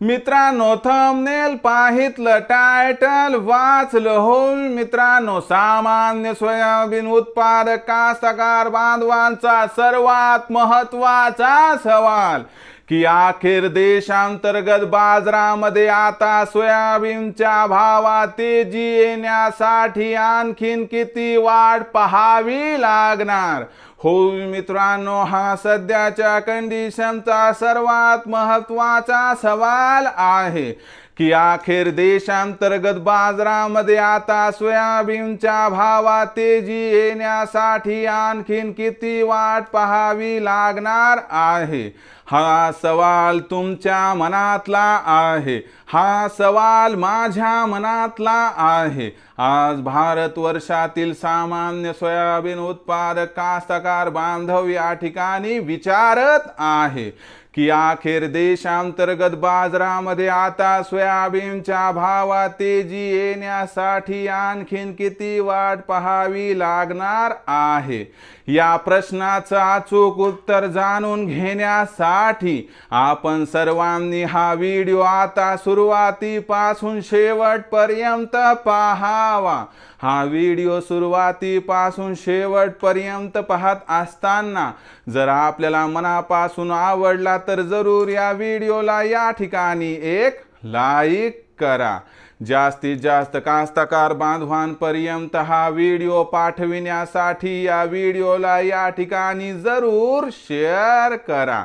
मित्रांनो thumbnail पाहितलं title वाचलं हो मित्रांनो सामान्य सोयाबीन उत्पादक कास्तकार बांधवांचा सर्वात महत्त्वाचा सवाल की अखेर देशांतर्गत बाजारामध्ये आता सोयाबीनच्या भावात तेजी येण्यासाठी आणखीन किती वाढ पाहावी लागणार? हो मित्रांनो हा सध्याच्या कंडिशनचा सर्वात महत्त्वाचा सवाल आहे. की अखेर देशांतर्गत बाजारामध्ये आता सोयाबीनच्या भावात तेजी येण्यासाठी आणखीन किती वाट पाहावी लागणार आहे? हा सवाल तुमच्या मनातला आहे. हा सवाल माझ्या मनातला आहे. आज भारत वर्षातील सामान्य सोयाबीन उत्पादक कास्तकार बांधव या ठिकाणी विचारत आहे. की अखेर देशांतर्गत बाजारामध्ये आता सोयाबीनच्या भावात तेजी येण्यासाठी आणखीन किती वाट पाहावी लागणार आहे? या प्रश्नाचं अचूक उत्तर जाणून घेण्यासाठी आपण सर्वांनी हा व्हिडिओ आता सुरुवातीपासून शेवटपर्यंत पाहावा. हा व्हिडिओ सुरुवातीपासून शेवटपर्यंत पाहत असताना जर आपल्याला मनापासून आवडला तर जरूर या व्हिडिओला या ठिकाणी एक लाईक करा. जास्तीत जास्त कास्तकार बांधवांपर्यंत हा व्हिडिओ पाठविण्यासाठी या व्हिडिओला या ठिकाणी जरूर शेअर करा.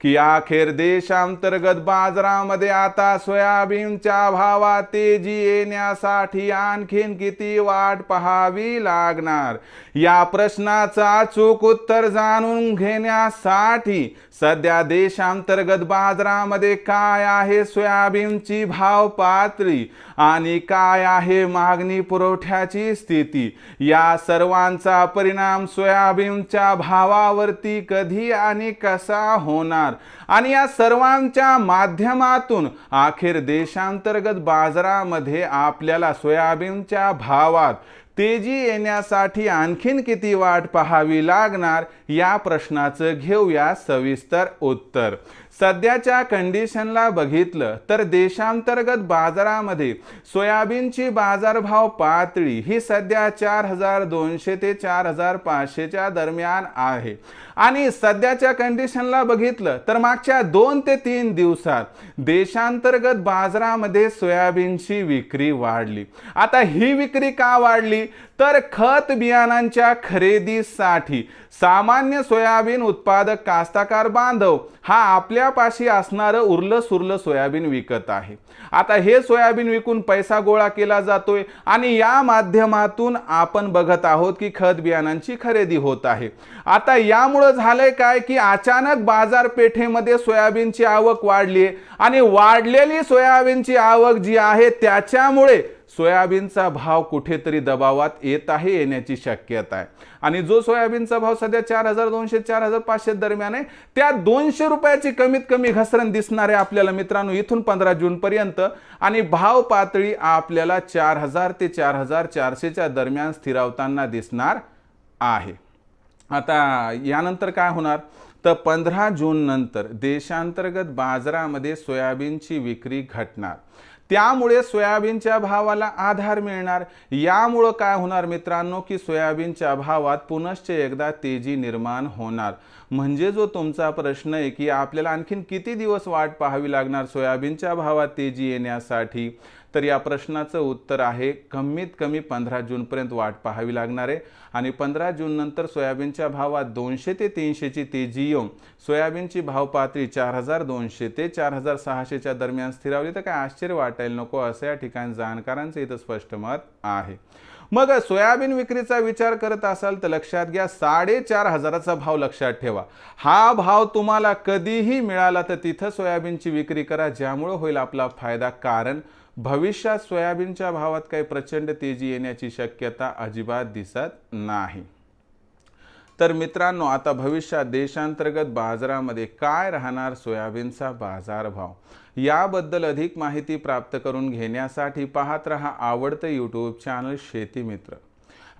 की अखेर देशांतर्गत बाजारामध्ये आता सोयाबीनच्या भावात तेजी येण्यासाठी आणखीन किती वाट पहावी लागणार? या प्रश्नाचं अचूक उत्तर जाणून घेण्यासाठी सध्या देशांतर्गत बाजारामध्ये काय आहे सोयाबीनची भाव पातळी आणि काय आहे मागणी पुरवठ्याची स्थिती? या सर्वांचा परिणाम सोयाबीनच्या भावावरती कधी आणि कसा होणार? आणि या सर्वांच्या माध्यमातून अखेर देशांतर्गत बाजारामध्ये आपल्याला सोयाबीनच्या भावात तेजी येण्यासाठी आणखीन किती वाट पाहावी लागणार या प्रश्नाचं घेऊया सविस्तर उत्तर. सध्याच्या कंडिशनला बघितलं तर देशांतर्गत बाजारामध्ये सोयाबीनची बाजारभाव पातळी ही सध्या चार हजार दोनशे ते चार हजार पाचशेच्या दरम्यान आहे. आणि सध्याच्या कंडिशनला बघितलं तर मागच्या दोन ते तीन दिवसात देशांतर्गत बाजारामध्ये सोयाबीनची विक्री वाढली. आता ही विक्री का वाढली? तर खत बियाणांच्या खरेदीसाठी सामान्य सोयाबीन उत्पादक कास्ताकार बांधव हा आपल्या आपल्यापाशी असणारं उरलं सुरलं सोयाबीन विकत आहे. आता हे सोयाबीन विकून पैसा गोळा केला जातोय आणि या माध्यमातून आपण बघत आहोत की खत बियाणांची खरेदी होत आहे. आता यामुळं झालंय काय की अचानक बाजारपेठेमध्ये सोयाबीनची आवक वाढली आणि वाढलेली सोयाबीनची आवक जी आहे त्याच्यामुळे सोयाबीनचा भाव कुठेतरी दबावात येत आहे येण्याची शक्यता आहे. आणि जो सोयाबीनचा भाव सध्या चार हजार दोनशे चार हजार पाचशे दरम्यान आहे त्या दोनशे रुपयाची कमीत कमी घसरण दिसणार आहे आपल्याला मित्रांनो इथून पंधरा जूनपर्यंत आणि भाव पातळी आपल्याला चार हजार ते चार हजार चारशेच्या दरम्यान स्थिरावताना दिसणार आहे. आता यानंतर काय होणार? तर पंधरा जून नंतर देशांतर्गत बाजारामध्ये सोयाबीनची विक्री घटणार. त्यामुळे सोयाबीनच्या भावाला आधार मिळणार. यामुळं काय होणार मित्रांनो की सोयाबीनच्या भावात पुनश्च एकदा तेजी निर्माण होणार. म्हणजे जो तुमचा प्रश्न आहे की आपल्याला आणखीन किती दिवस वाट पाहावी लागणार सोयाबीनच्या भावात तेजी येण्यासाठी? तर या प्रश्नाचं उत्तर आहे कमीत कमी पंधरा जूनपर्यंत वाट पाहावी लागणार आहे. आणि पंधरा जून नंतर सोयाबीनच्या भावात दोनशे ते तीनशेची तेजी येऊन सोयाबीनची भाव पातळी चार हजार दोनशे ते चार हजार सहाशेच्या दरम्यान स्थिरावली. तर काय आश्चर्य वाटायला नको असं या ठिकाणी जाणकारांचं इथं स्पष्ट मत आहे. मग सोयाबीन विक्रीचा विचार करत असाल तर लक्षात घ्या साडेचार हजाराचा भाव लक्षात ठेवा. हा भाव तुम्हाला कधीही मिळाला तर तिथं सोयाबीनची विक्री करा ज्यामुळे होईल आपला फायदा. कारण भविष्यात सोयाबीनच्या भावात काही प्रचंड तेजी येण्याची शक्यता अजिबात दिसत नाही. तर मित्रांनो आता भविष्यात देशांतर्गत बाजारामध्ये काय राहणार सोयाबीनचा बाजारभाव? याबद्दल अधिक माहिती प्राप्त करून घेण्यासाठी पाहत रहा आवडतं यूट्यूब चॅनल शेती मित्र.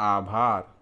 आभार।